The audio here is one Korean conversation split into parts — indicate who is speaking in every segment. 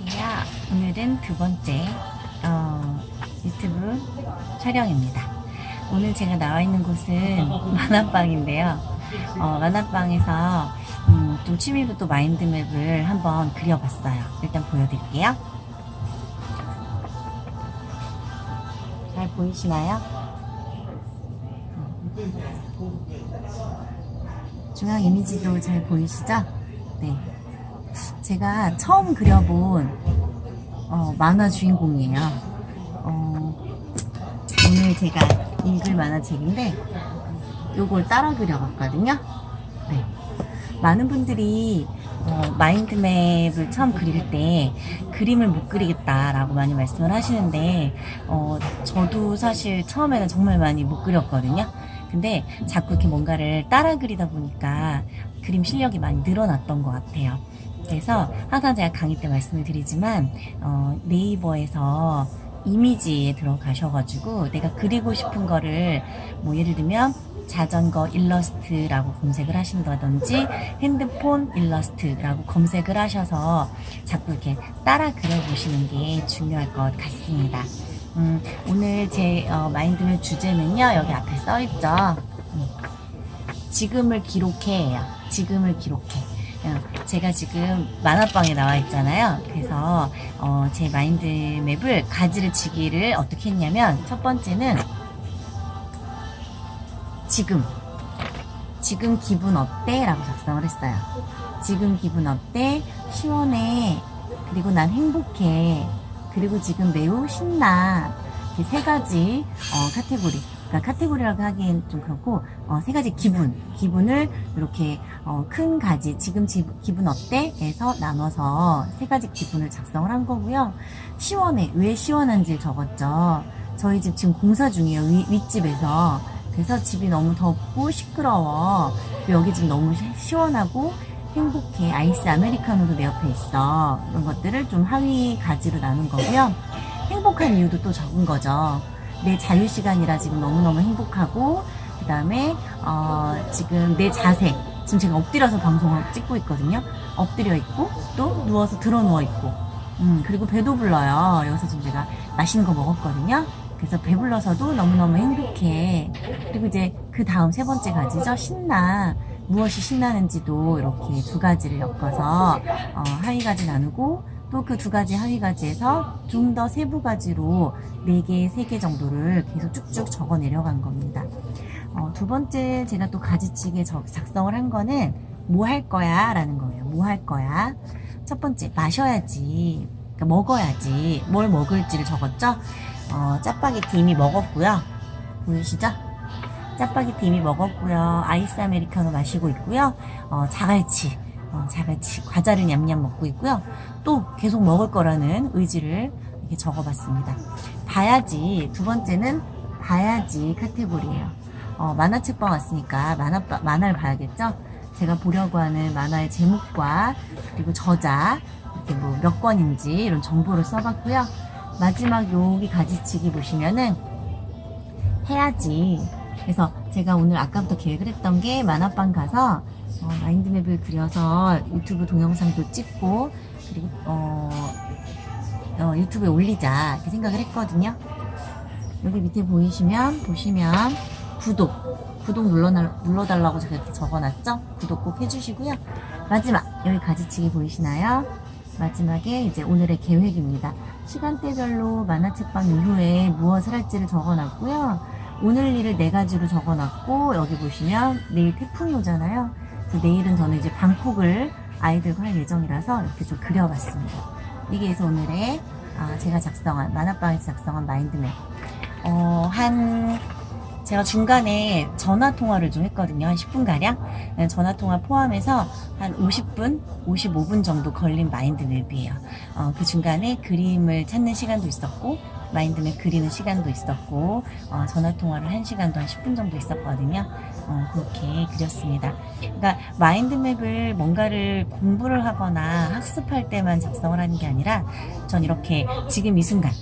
Speaker 1: 안녕하세요. 오늘은 두 번째 어, 유튜브 촬영입니다. 오늘 제가 나와 있는 곳은 만화방인데요. 어, 만화방에서 음, 좀 취미로 또 마인드맵을 한번 그려봤어요. 일단 보여드릴게요. 잘 보이시나요? 중앙 이미지도 잘 보이시죠? 네. 제가 처음 그려본 어, 만화 주인공이에요. 어, 오늘 제가 읽을 만화책인데 요걸 따라 그려봤거든요. 네. 많은 분들이 어, 마인드맵을 처음 그릴 때 그림을 못 그리겠다라고 많이 말씀을 하시는데 어, 저도 사실 처음에는 정말 많이 못 그렸거든요. 근데 자꾸 이렇게 뭔가를 따라 그리다 보니까 그림 실력이 많이 늘어났던 것 같아요. 그래서 항상 제가 강의 때 말씀을 드리지만 어, 네이버에서 이미지에 들어가셔가지고 내가 그리고 싶은 거를 뭐 예를 들면 자전거 일러스트라고 검색을 하신다든지 핸드폰 일러스트라고 검색을 하셔서 자꾸 이렇게 따라 그려보시는 게 중요할 것 같습니다. 음, 오늘 제 어, 마인드맵 주제는요 여기 앞에 써있죠. 음, 지금을 기록해예요. 지금을 기록해. 어, 제가 지금 만화방에 나와 있잖아요. 그래서 어, 제 마인드맵을 가지를 치기를 어떻게 했냐면 첫 번째는 지금 지금 기분 어때? 라고 작성을 했어요. 지금 기분 어때? 시원해. 그리고 난 행복해. 그리고 지금 매우 신나. 이렇게 세 가지 어, 카테고리. 그러니까 카테고리라고 하기엔 좀 그렇고 어, 세 가지 기분, 기분을 이렇게 어, 큰 가지 지금 지, 기분 어때?에서 나눠서 세 가지 기분을 작성을 한 거고요. 시원해. 왜 시원한지 적었죠. 저희 집 지금 공사 중이에요. 위, 윗집에서. 그래서 집이 너무 덥고 시끄러워. 여기 지금 너무 시- 시원하고 행복해. 아이스 아메리카노도 내 옆에 있어. 이런 것들을 좀 하위 가지로 나눈 거고요. 행복한 이유도 또 적은 거죠. 내 자유 시간이라 지금 너무너무 행복하고, 그 다음에, 어, 지금 내 자세. 지금 제가 엎드려서 방송을 찍고 있거든요. 엎드려 있고, 또 누워서 들어 누워 있고, 음, 그리고 배도 불러요. 여기서 지금 제가 맛있는 거 먹었거든요. 그래서 배불러서도 너무너무 행복해. 그리고 이제 그 다음 세 번째 가지죠. 신나. 무엇이 신나는지도 이렇게 두 가지를 엮어서 어, 하위 가지 나누고 또 그 두 가지 하위 가지에서 좀 더 세부 가지로 네 개, 세개 정도를 계속 쭉쭉 적어 내려간 겁니다. 어, 두 번째 제가 또 가지치기에 적- 작성을 한 거는 뭐 할 거야? 라는 거예요. 뭐 할 거야? 첫 번째, 마셔야지. 그러니까 먹어야지. 뭘 먹을지를 적었죠? 어, 짜파게티 이미 먹었고요. 보이시죠? 짜파게티 이미 먹었고요. 아이스 아메리카노 마시고 있고요. 어, 자갈치, 어, 자갈치 과자를 냠냠 먹고 있고요. 또 계속 먹을 거라는 의지를 이렇게 적어봤습니다. 봐야지 두 번째는 봐야지 카테고리예요. 어, 만화책방 왔으니까 만화 만화를 봐야겠죠. 제가 보려고 하는 만화의 제목과 그리고 저자 이렇게 뭐 몇 권인지 이런 정보를 써봤고요. 마지막 여기 가지치기 보시면은 해야지. 그래서 제가 오늘 아까부터 계획을 했던 게 만화방 가서 어, 마인드맵을 그려서 유튜브 동영상도 찍고 그리고 어, 어, 유튜브에 올리자 이렇게 생각을 했거든요. 여기 밑에 보이시면 보시면 구독 구독 눌러 눌러달라고 제가 적어놨죠. 구독 꼭 해주시고요. 마지막 여기 가지치기 보이시나요? 마지막에 이제 오늘의 계획입니다. 시간대별로 만화책방 이후에 무엇을 할지를 적어놨고요. 오늘 일을 네 가지로 적어놨고 여기 보시면 내일 태풍이 오잖아요. 내일은 저는 이제 방콕을 아이들과 할 예정이라서 이렇게 좀 그려봤습니다. 이게 그래서 오늘의 아, 제가 작성한 만화방에서 작성한 마인드맵. 어, 한 제가 중간에 전화 통화를 좀 했거든요. 한 10분 가량. 전화 통화 포함해서 한 50분, 55분 정도 걸린 마인드 맵이에요. 어, 그 중간에 그림을 찾는 시간도 있었고, 마인드맵 그리는 시간도 있었고, 어, 전화 통화를 한 시간도 한 10분 정도 있었거든요. 어, 그렇게 그렸습니다. 그러니까 마인드맵을 뭔가를 공부를 하거나 학습할 때만 작성을 하는 게 아니라, 전 이렇게 지금 이 순간,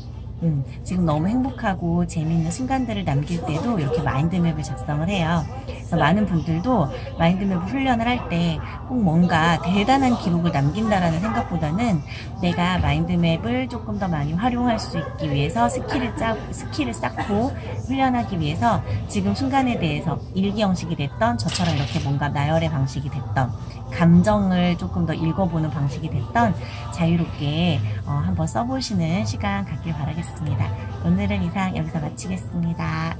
Speaker 1: 음, 지금 너무 행복하고 재미있는 순간들을 남길 때도 이렇게 마인드맵을 작성을 해요. 그래서 많은 분들도 마인드맵 훈련을 할 때 꼭 뭔가 대단한 기록을 남긴다라는 생각보다는 내가 마인드맵을 조금 더 많이 활용할 수 있기 위해서 스킬을 짜 스킬을 쌓고 훈련하기 위해서 지금 순간에 대해서 일기 형식이 됐던 저처럼 이렇게 뭔가 나열의 방식이 됐던 감정을 조금 더 읽어보는 방식이 됐던 자유롭게 어, 한번 써보시는 시간 갖길 바라겠습니다. 오늘은 이상 여기서 마치겠습니다.